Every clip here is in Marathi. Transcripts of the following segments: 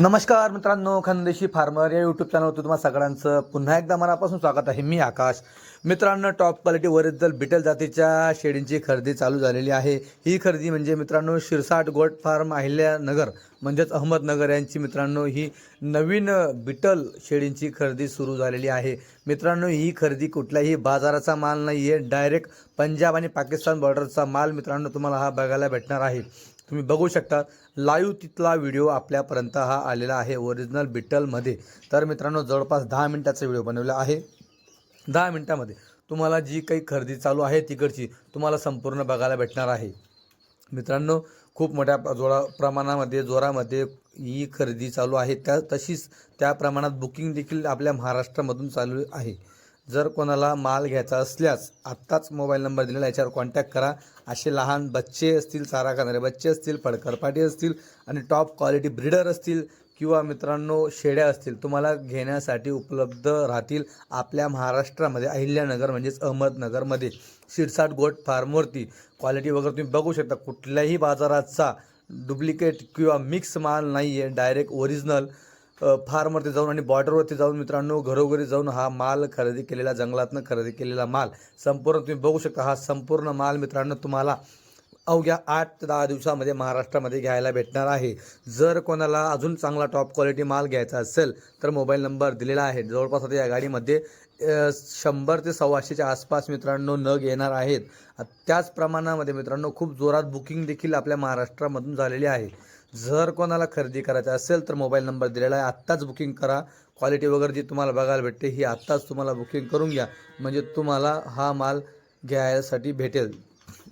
नमस्कार मित्रांनो खानदेशी फार्मर या यूट्यूब चॅनलवरती तुम्हाला सगळ्यांचं पुन्हा एकदा मनापासून स्वागत आहे. मी आकाश. मित्रांनो टॉप क्वालिटी ओरिजिनल बिटल जातीच्या शेळींची खरेदी चालू झालेली आहे. ही खरेदी म्हणजे मित्रांनो शिरसाट गोट फार्म अहिल्यानगर म्हणजेच अहमदनगर यांची मित्रांनो ही नवीन बिटल शेळींची खरेदी सुरू झालेली आहे. मित्रांनो ही खरेदी कुठल्याही बाजाराचा माल नाही आहे डायरेक्ट पंजाब आणि पाकिस्तान बॉर्डरचा माल मित्रांनो तुम्हाला हा बघायला भेटणार आहे. तुम्ही बघू शकता लाईव्ह तिथला व्हिडिओ आपल्यापर्यंत हा आलेला आहे ओरिजिनल बिटलमध्ये तर मित्रांनो जवळपास दहा मिनटाचा व्हिडिओ बनवला आहे. दहा मिनटामध्ये तुम्हाला जी काही खरेदी चालू आहे तिकडची तुम्हाला संपूर्ण बघायला भेटणार आहे. मित्रांनो खूप मोठ्या प- जोरा प्रमाणामध्ये जोरामध्ये ही खरेदी चालू आहे. त्या तशीच त्या प्रमाणात बुकिंग देखील आपल्या महाराष्ट्रामधून चालू आहे. जर कोणाला माल घ्यायचा असल्यास आत्ताच मोबाईल नंबर दिलेला याच्यावर कॉन्टॅक्ट करा. असे लहान बच्चे असतील चारा करणारे बच्चे असतील फडकरपाटी असतील आणि टॉप क्वालिटी ब्रीडर असतील किंवा मित्रांनो शेळ्या असतील तुम्हाला घेण्यासाठी उपलब्ध राहतील आपल्या महाराष्ट्रामध्ये अहिल्यानगर म्हणजेच अहमदनगरमध्ये. शिरसाट गोट फार्मवरती क्वालिटी वगैरे तुम्ही बघू शकता. कुठल्याही बाजाराचा डुप्लिकेट किंवा मिक्स माल नाही आहे डायरेक्ट ओरिजिनल फार्मवरती जाऊन आणि बॉर्डरवरती जाऊन मित्रांनो घरोघरी जाऊन हा माल खरेदी केलेला जंगलातनं खरेदी केलेला माल संपूर्ण तुम्ही बघू शकता. हा संपूर्ण माल मित्रांनो तुम्हाला अवघ्या आठ ते दहा दिवसामध्ये महाराष्ट्रामध्ये घ्यायला भेटणार आहे. जर कोणाला अजून चांगला टॉप क्वालिटी माल घ्यायचा असेल तर मोबाईल नंबर दिलेला आहे. जवळपास आता या गाडीमध्ये शंभर ते सव्वाशेच्या आसपास मित्रांनो नग येणार आहेत. त्याच प्रमाणामध्ये मित्रांनो खूप जोरात बुकिंग देखील आपल्या महाराष्ट्रामधून झालेली आहे. जर कोणाला खरेदी करायचं असेल तर मोबाईल नंबर दिलेला आहे. आत्ताच बुकिंग करा. क्वालिटी वगैरे जी तुम्हाला बघायला भेटते ही आत्ताच तुम्हाला बुकिंग करून घ्या. म्हणजे तुम्हाला हा माल घ्यायसाठी भेटेल.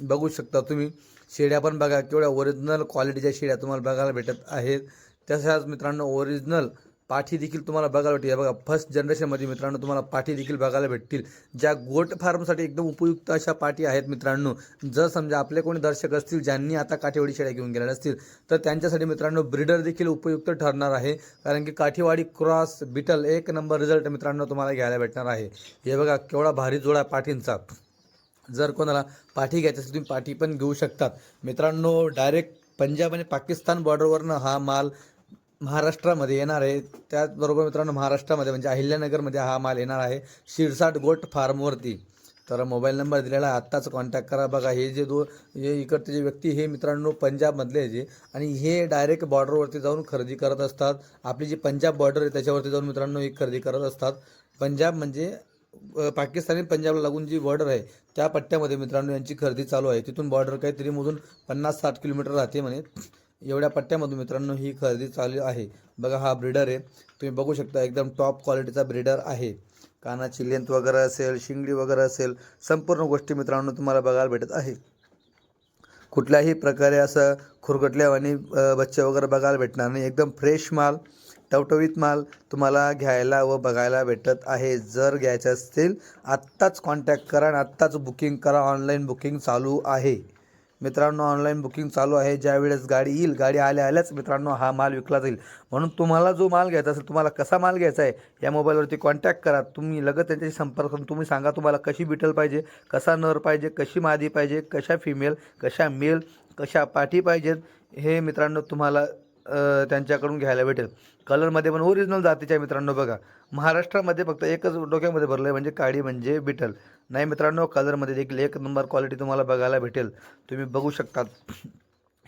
बघू शकता तुम्ही. शेड्या पण बघा केवढ्या ओरिजिनल क्वालिटीच्या शेड्या तुम्हाला बघायला भेटत आहेत. तशाच मित्रांनो ओरिजिनल पाठी देखील तुम्हाला बघायला भेटेल. हे बघा फर्स्ट जनरेशनमध्ये मित्रांनो तुम्हाला पाठी देखील बघायला भेटतील. ज्या गोट फार्मसाठी एकदम उपयुक्त अशा पाठी आहेत मित्रांनो जर समजा आपले कोणी दर्शक असतील ज्यांनी आता काठीवाडी शेळ्या घेऊन गेलेल्या असतील तर त्यांच्यासाठी मित्रांनो ब्रीडर देखील उपयुक्त ठरणार आहे. कारण की काठीवाडी क्रॉस बिटल एक नंबर रिझल्ट मित्रांनो तुम्हाला घ्यायला भेटणार आहे. हे बघा केवढा भारी जोडा पाठींचा. जर कोणाला पाठी घ्यायची असेल तुम्ही पाठी पण घेऊ शकतात मित्रांनो डायरेक्ट पंजाब आणि पाकिस्तान बॉर्डरवरनं हा माल महाराष्ट्रामध्ये येणार आहे. त्याचबरोबर मित्रांनो महाराष्ट्रामध्ये म्हणजे अहिल्यानगरमध्ये हा माल येणार आहे. शिरसाट गोट फार्मवरती. तर मोबाईल नंबर दिलेला आहे. आत्ताच कॉन्टॅक्ट करा. बघा हे जे दो हे इकडचे जे व्यक्ती हे मित्रांनो पंजाबमधले आहे जे आणि हे डायरेक्ट बॉर्डरवरती जाऊन खरेदी करत असतात. आपली जी पंजाब बॉर्डर आहे त्याच्यावरती जाऊन मित्रांनो ही खरेदी करत असतात. पंजाब म्हणजे पाकिस्तानी पाकिस्तान आणि पंजाबला लागून जी बॉर्डर आहे त्या पट्ट्यामध्ये मित्रांनो यांची खरेदी चालू आहे. तिथून बॉर्डर काहीतरी मोजून पन्नास साठ किलोमीटर राहते म्हणे. एवढ्या पट्ट्यामधून मित्रांनो ही खरेदी चालू आहे. बघा हा ब्रीडर आहे. तुम्ही बघू शकता एकदम टॉप क्वालिटीचा ब्रीडर आहे. कानाची लेंथ वगैरे असेल शिंगडी वगैरे असेल संपूर्ण गोष्टी मित्रांनो तुम्हाला बघायला भेटत आहे. कुठल्याही प्रकारे असं खुरगटल्या आणि बच्चे वगैरे बघायला भेटणार नाही. एकदम फ्रेश माल टवटवीत माल तुम्हाला घ्यायला व बघायला भेटत आहे. जर घ्यायचं असतील आत्ताच कॉन्टॅक्ट करा आणि आत्ताच बुकिंग करा. ऑनलाईन बुकिंग चालू आहे. मित्रांनो ऑनलाईन बुकिंग चालू आहे. ज्या वेळेस गाडी येईल गाडी आल्या आल्याच मित्रांनो हा माल विकला जाईल. म्हणून तुम्हाला जो माल घ्यायचा असेल तुम्हाला कसा माल घ्यायचा आहे या मोबाईलवरती कॉन्टॅक्ट करा. तुम्ही लगत त्यांच्याशी संपर्क करून तुम्ही सांगा तुम्हाला कशी बिटल पाहिजे कसा नर पाहिजे कशी मादी पाहिजे कशा फिमेल कशा मेल कशा पाठी पाहिजेत हे मित्रांनो तुम्हाला त्यांच्याकडून घ्यायला भेटेल. कलरमध्ये पण ओरिजिनल जातीच्या मित्रांनो बघा. महाराष्ट्रामध्ये फक्त एकच डोक्यामध्ये भरलं आहे म्हणजे काळी म्हणजे बिटल नाही मित्रांनो कलरमध्ये देखील एक नंबर क्वालिटी तुम्हाला बघायला भेटेल. तुम्ही बघू शकतात.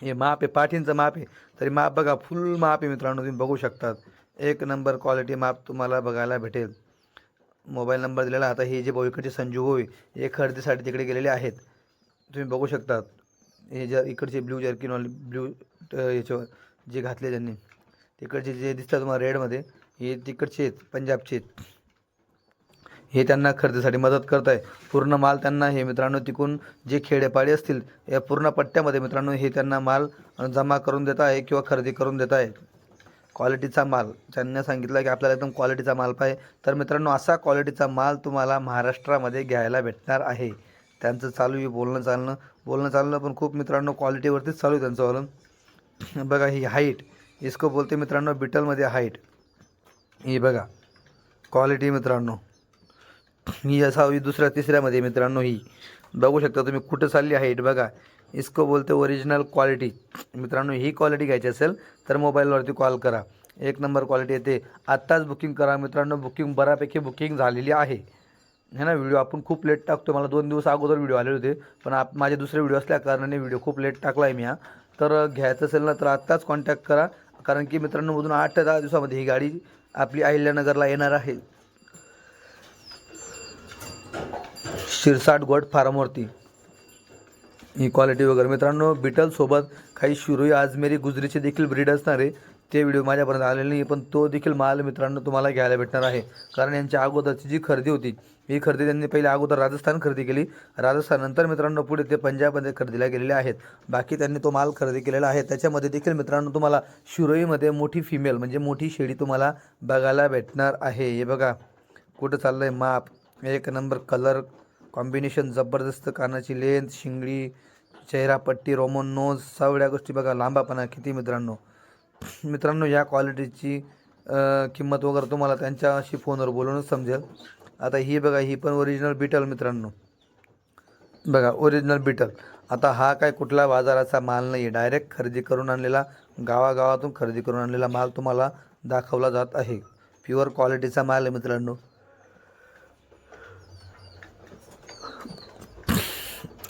हे माप आहे पाठींचं माप आहे. तरी माप बघा फुल माप आहे मित्रांनो तुम्ही बघू शकतात. एक नंबर क्वालिटी माप तुम्हाला बघायला भेटेल. मोबाईल नंबर दिलेला आता हे जे भाऊ इकडचे संजू होई हे खरेदीसाठी तिकडे गेलेले आहेत. तुम्ही बघू शकतात. हे जे इकडचे ब्ल्यू जर्किन ब्ल्यू याच्यावर. जे घातले त्यांनी. तिकडचे जे दिसतात तुम्हाला रेडमध्ये हे तिकडचे आहेत पंजाबचे आहेत. हे त्यांना खरेदीसाठी मदत करत आहे पूर्ण माल त्यांना हे मित्रांनो तिकून जे खेडेपाडी असतील या पूर्ण पट्ट्यामध्ये मित्रांनो हे त्यांना माल जमा करून देत आहे किंवा खरेदी करून देत आहे क्वालिटीचा माल. त्यांनी सांगितलं की आपल्याला एकदम क्वालिटीचा माल पाहिजे. तर मित्रांनो असा क्वालिटीचा माल तुम्हाला महाराष्ट्रामध्ये घ्यायला भेटणार आहे. त्यांचं चालू आहे बोलणं चालणं. बोलणं चालणं पण खूप मित्रांनो क्वालिटीवरतीच चालू आहे त्यांचं वालं. बघा ही हाईट इसको बोलते मित्रांनो बिटलमध्ये हाईट ही बघा. क्वालिटी मित्रांनो. ही असावी दुसऱ्या तिसऱ्यामध्ये मित्रांनो ही. बघू शकता तुम्ही कुठं चालली हाईट बघा. इसको बोलते ओरिजिनल क्वालिटी मित्रांनो ही क्वालिटी घ्यायची असेल तर मोबाईलवरती कॉल करा. एक नंबर क्वालिटी येते. आत्ताच बुकिंग करा मित्रांनो. बुकिंग बऱ्यापैकी बुकिंग झालेली आहे. है ना? व्हिडिओ आपण खूप लेट टाकतो मला दोन दिवस अगोदर व्हिडिओ आले होते. पण आप माझे दुसरे व्हिडिओ असल्या कारणाने व्हिडिओ खूप लेट टाकला आहे मी हा. तर घ्यायचं असेल ना तर आत्ताच कॉन्टॅक्ट करा. कारण की मित्रांनो मधून आठ ते दहा दिवसामध्ये ही गाडी आपली अहिल्यानगरला येणार आहे. शिरसाट गोट फार्मवरती. ही क्वालिटी वगैरे. मित्रांनो बिटलसोबत काही शिरोई आजमेरी गुजरीचे देखील ब्रीड असणार आहे ते व्हिडिओ माझ्यापर्यंत आलेले नाही पण तो देखील माल मित्रांनो तुम्हाला घ्यायला भेटणार आहे. कारण यांच्या अगोदरची जी खरेदी होती ही खरेदी त्यांनी पहिले अगोदर राजस्थान खरेदी केली. राजस्थाननंतर मित्रांनो पुढे ते पंजाबमध्ये खरेदीला गेलेले आहेत. बाकी त्यांनी तो माल खरेदी केलेला आहे. त्याच्यामध्ये देखील मित्रांनो तुम्हाला शिरोईमध्ये मोठी फिमेल म्हणजे मोठी शेळी तुम्हाला बघायला भेटणार आहे. हे बघा कुठं चाललं आहे माप? एक नंबर कलर कॉम्बिनेशन जबरदस्त कानाची लेंथ शिंगडी चेहरापट्टी रोमन नोज सगळ्या गोष्टी बघा लांबापणा किती मित्रांनो. मित्रांनो या क्वालिटीची किंमत वगैरे तुम्हाला त्यांच्याशी फोनवर बोलूनच समजेल. आता ही बघा ही पण ओरिजिनल बिटल मित्रांनो. बघा ओरिजिनल बिटल आता हा काय कुठला बाजाराचा माल नाही आहे डायरेक्ट खरेदी करून आणलेला गावागावातून खरेदी करून आणलेला माल तुम्हाला दाखवला जात आहे. प्युअर क्वालिटीचा माल आहे मित्रांनो.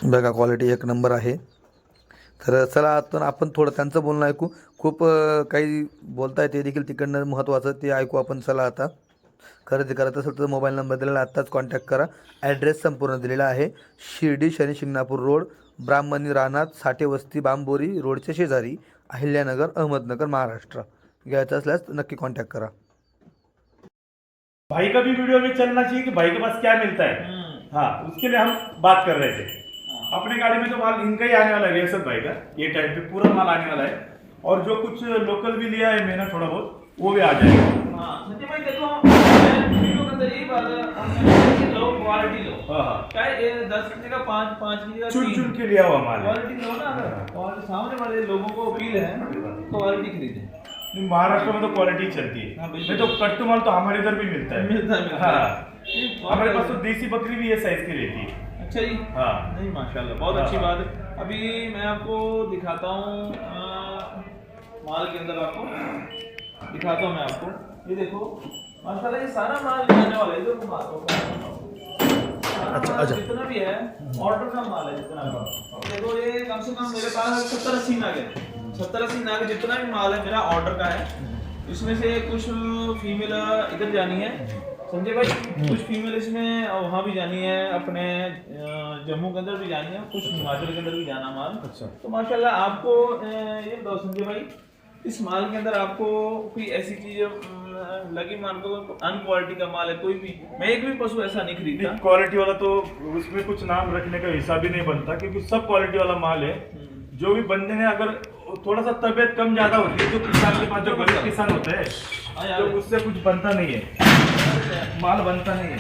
बघा क्वालिटी एक नंबर आहे. तर चला आता आपण थोडं त्यांचं बोलणं ऐकू. खूप काही बोलताय ते देखील तिकडनं महत्त्वाचं ते ऐकू आपण चला आता. खरेदी करत असेल तर मोबाईल नंबर दिलेला आहे, आत्ताच कॉन्टॅक्ट करा. ॲड्रेस संपूर्ण दिलेला आहे. शिर्डी शनी शिंगणापूर रोड ब्राह्मणी रानात साठे वस्ती बांबोरी रोडच्या शेजारी अहिल्यानगर अहमदनगर महाराष्ट्र. घ्यायचं असल्यास नक्की कॉन्टॅक्ट करा. भाई का भी वीडियो में चलना चाहिए कि भाई के पास क्या मिलता है? हाँ उसके लिए हम बात कर रहे थे। अपने गाड़ी में तो माल इनका ही आने वाला है रियासत भाई का ये टाइम पे पूरा माल आने वाला है। और जो कुछ लोकल भी लिया है मैंने थोड़ा बहुत वो भी आ जाएगा। हाँ है हाँ चुन चुन के लिया हुआ माल क्वालिटी लो ना और सामने वाले लोगों को अपील है क्वालिटी खरीदे। महाराष्ट्र में तो क्वालिटी चलती है। नहीं तो कट्टू माल तो हमारे इधर भी मिलता है। मिलता है हमारे पास तो देसी बकरी भी ये साइज़ की रहती है। अच्छा जी? हाँ। नहीं माशाल्लाह बहुत अच्छी हाँ। बात है। अभी मैं आपको दिखाता हूँ माल के अंदर आपको। दिखाता हूँ मैं आपको। ये देखो माशाल्लाह ये सारा माल जाने वाला है इधर को माल अच्छा, अच्छा। जितना भी है ऑर्डर का माल है जितना भी। देखो ये कम से कम मेरे पास सत्तर अस्सी नाग है। सत्तर अस्सी नाग जितना भी माल है मेरा ऑर्डर का है। इसमें से कुछ फीमेल इधर जानी है। संजय भाई कुछ फीमेल इसमें वहाँ भी जानी है अपने जम्मू के अंदर भी जानी है कुछ हिमाचल के अंदर भी जाना माल। अच्छा। तो माशाल्लाह आपको ये बताओ संजय भाई इस माल के अंदर आपको कोई ऐसी चीज़ लगी मान को अन क्वालिटी का माल है कोई भी मैं एक भी पशु ऐसा नहीं खरीदता। क्वालिटी वाला तो उसमें कुछ नाम रखने का हिसाब ही नहीं बनता क्योंकि सब क्वालिटी वाला माल है। जो भी बंदे ने अगर थोड़ा सा तबियत कम ज़्यादा होती है तो किसान के पास जो गरीब किसान होते हैं हाँ तो उससे कुछ बनता नहीं है। माल बनता नहीं है।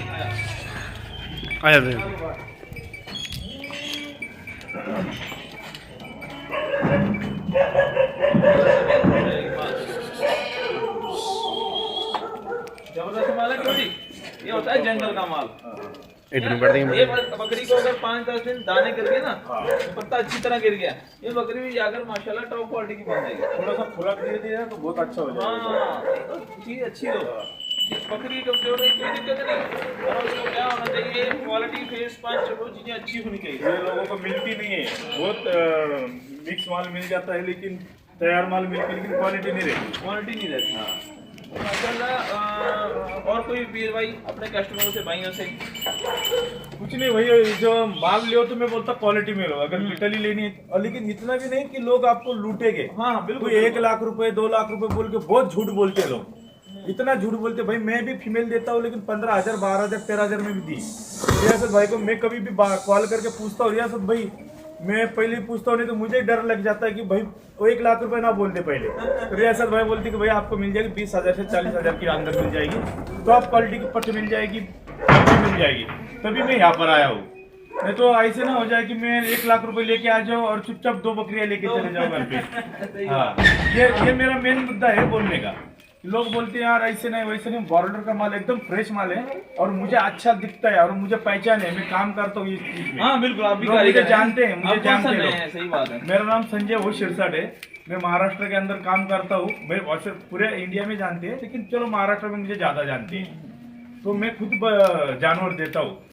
ज़बरदस्त माल है क्यों ये होता है जंगल का माल। ये बकरी को अगर पाँच दस दिन दाने कर दिए ना तो पत्ता अच्छी तरह गिर गया। ये बकरी भी जाकर माशाल्लाह टॉप क्वालिटी की बन जाएगी। थोड़ा सा खुराक दे दिया तो बहुत अच्छा हो जाएगा। हाँ तो चीज़ अच्छी हो बकरी कमज़ोर है कोई दिक्कत नहीं और उसको क्या होना चाहिए क्वालिटी फेस पंच वो चीज़ें अच्छी होनी चाहिए। ये लोगों को मिलती नहीं है। बहुत मिक्स माल मिल जाता है लेकिन तैयार माल मिलती है लेकिन क्वालिटी नहीं रहती। क्वालिटी नहीं रहती। तो अ, और कोई पीर भाई अपने कस्टमरों से भाइयों से? कुछ नहीं वही जो माल लियो तो मैं बोलता क्वालिटी में लो अगर बिटली लेनी है और लेकिन इतना भी नहीं कि लोग आपको लूटेंगे। हाँ हाँ बिल्कुल एक लाख रुपए दो लाख रुपए बोल के बहुत झूठ बोलते हैं लोग इतना झूठ बोलते भाई मैं भी फीमेल देता हूँ लेकिन पंद्रह हज़ार बारह हज़ार तेरह हज़ार में भी दी। रियासत भाई को मैं कभी भी कॉल करके पूछता हूँ रियासत भाई मैं पहले पूछता हूँ नहीं तो मुझे डर लग जाता है कि भाई वो एक लाख रुपए ना बोल दे पहले। तो रियासत भाई बोलती कि भाई आपको मिल जाएगी बीस हज़ार से चालीस हज़ार के अंदर मिल जाएगी। टॉप क्वालिटी की पट मिल जाएगी मिल जाएगी। तभी मैं यहाँ पर आया हूँ। नहीं तो ऐसे ना हो जाए कि मैं एक लाख रुपए लेके आ जाऊँ और चुपचाप दो बकरियाँ लेके चले जाऊँ घर पे। हाँ ये ये मेरा मेन मुद्दा है बोलने का। लोग बोलते हैं यार ऐसे नहीं वैसे नहीं बॉर्डर का माल एकदम फ्रेश माल है और मुझे अच्छा दिखता है और मुझे पहचान है मैं काम करता हूँ इस चीज में। हाँ बिल्कुल आप भी मुझे जानते हैं, मुझे जानते। हैं सही बात है। मेरा नाम संजय वो शिरसाट है। मैं महाराष्ट्र के अंदर काम करता हूँ। मैं पूरे इंडिया में जानते हैं लेकिन चलो महाराष्ट्र में मुझे ज्यादा जानते हैं। तो मैं खुद जानवर देता हूँ।